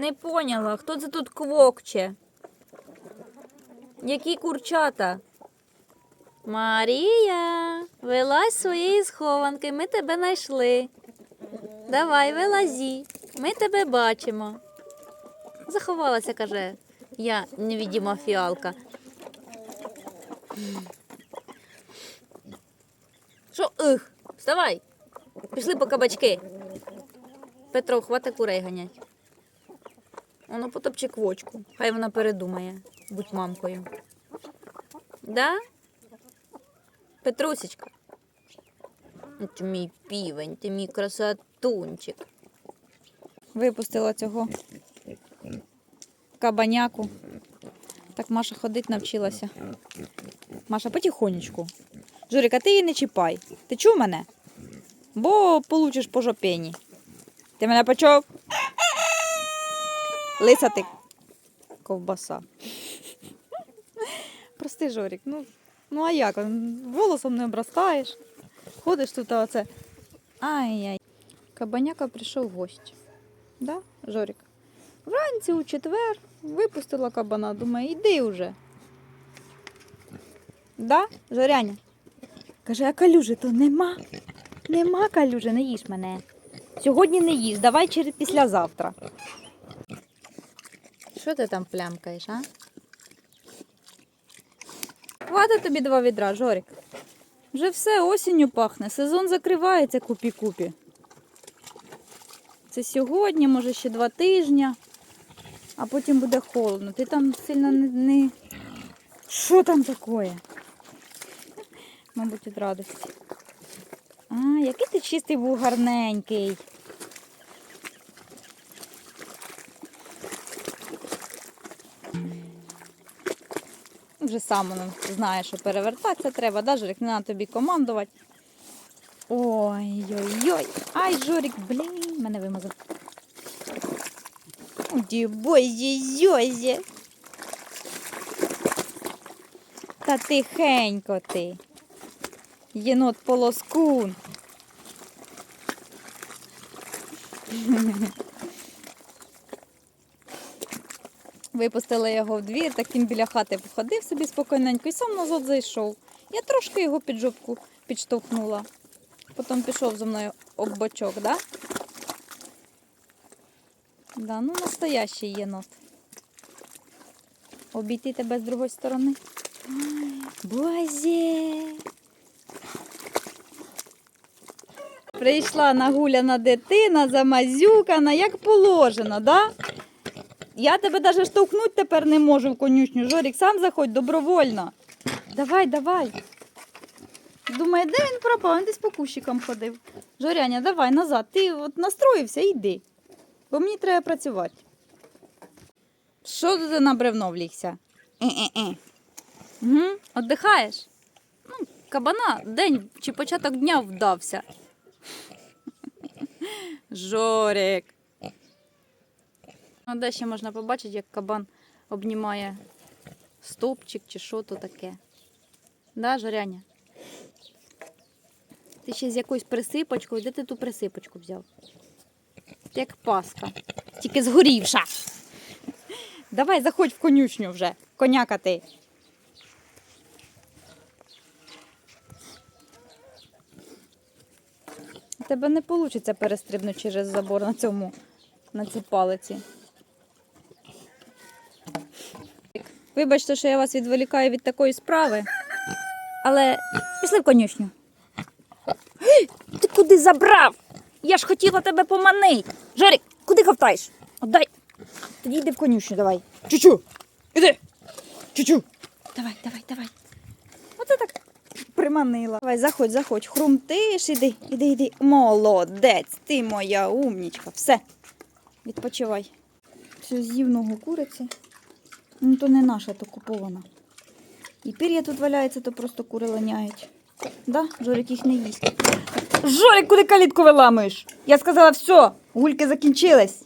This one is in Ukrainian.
Не поняла, хто це тут квокче? Які курчата? Марія, вилазь своєї схованки, ми тебе знайшли. Давай, вилазі, ми тебе бачимо. Заховалася, каже, я невідіма фіалка. Що, их, вставай, пішли по кабачки. Петро, хвата курей ганять. Воно потопче квочку. Хай вона передумає. Будь мамкою. Да? Петрусечка. Ти мій півень, ти мій красотунчик. Випустила цього кабаняку. Так Маша ходить навчилася. Маша, потихонечку. Журик, ти її не чіпай. Ти чув мене? Бо получиш по жопені. Ти мене почув? Лиса ти ковбаса. Прости, Жорік, ну, ну а як? Волосом не обростаєш. Ходиш тут, а оце. Ай-яй. Кабаняка прийшов в гості. Да, Жорік? Вранці у четвер випустила кабана, думаю, іди вже. Да, Жоряня? Каже, а калюжі то нема. Нема калюжі, не їж мене. Сьогодні не їж, давай через післязавтра. Що ти там плямкаєш, а? Хватить тобі два відра, Жорик. Вже все осінню пахне, сезон закривається купі-купі. Це сьогодні, може ще два тижні, а потім буде холодно. Ти там сильно не. Що там таке? Мабуть, від радості. А, який ти чистий був гарненький. Вже сам знає, що перевертатися треба, да, Жорик? Не треба тобі командувати. Ой-ой-ой. Ай, Жорик, блін, мене вимазав. Ді бозі-зьозі. Та тихенько ти. Єнот полоскун. Випустила його в двір, так він біля хати походив собі спокійненько і сам назад зайшов. Я трошки його під жопку підштовхнула. Потім пішов зі мною об бочок, да? Да, ну настоящий єнот. Обійти тебе з другої сторони. Ой, Бозі! Прийшла нагуляна дитина, замазюкана, як положено, да? Я тебе навіть штовхнути тепер не можу в конюшню. Жорік, сам заходь добровольно. Давай, давай. Думає, де він пропав? Він десь по кущикам ходив. Жоряня, давай назад. Ти от настроївся, йди. Бо мені треба працювати. Що ти на бревно влігся? Е-е-е. Угу. Отдихаєш? Ну, кабана день чи початок дня вдався. Жорик. А де ще можна побачити, як кабан обнімає стовпчик чи що то таке. Да, Жоряня? Ти ще з якоюсь присипочкою. Де ти ту присипочку взяв? Ти як паска. Тільки згорівша. Давай заходь в конюшню вже, коняка ти. Тебе не вийде перестрибнути через забор на цьому, на цій палиці. Вибачте, що я вас відволікаю від такої справи, але пішли в конюшню. Ти куди забрав? Я ж хотіла тебе поманити. Жарик, куди хавтаєш? Отдай. Тоді йди в конюшню, давай. Чучу, іди. Чучу. Давай, давай, давай. Оце так приманила. Давай, заходь, заходь. Хрумтиш, іди, іди, іди. Молодець, ти моя умнічка. Все. Відпочивай. Все, з'їв ногу куриці. Ну, то не наша, то купована. І пір'я тут валяється, то просто кури ланяють. Да, Жорик їх не їсть. Жорик, куди калітку виламуєш? Я сказала, все, гульки закінчились.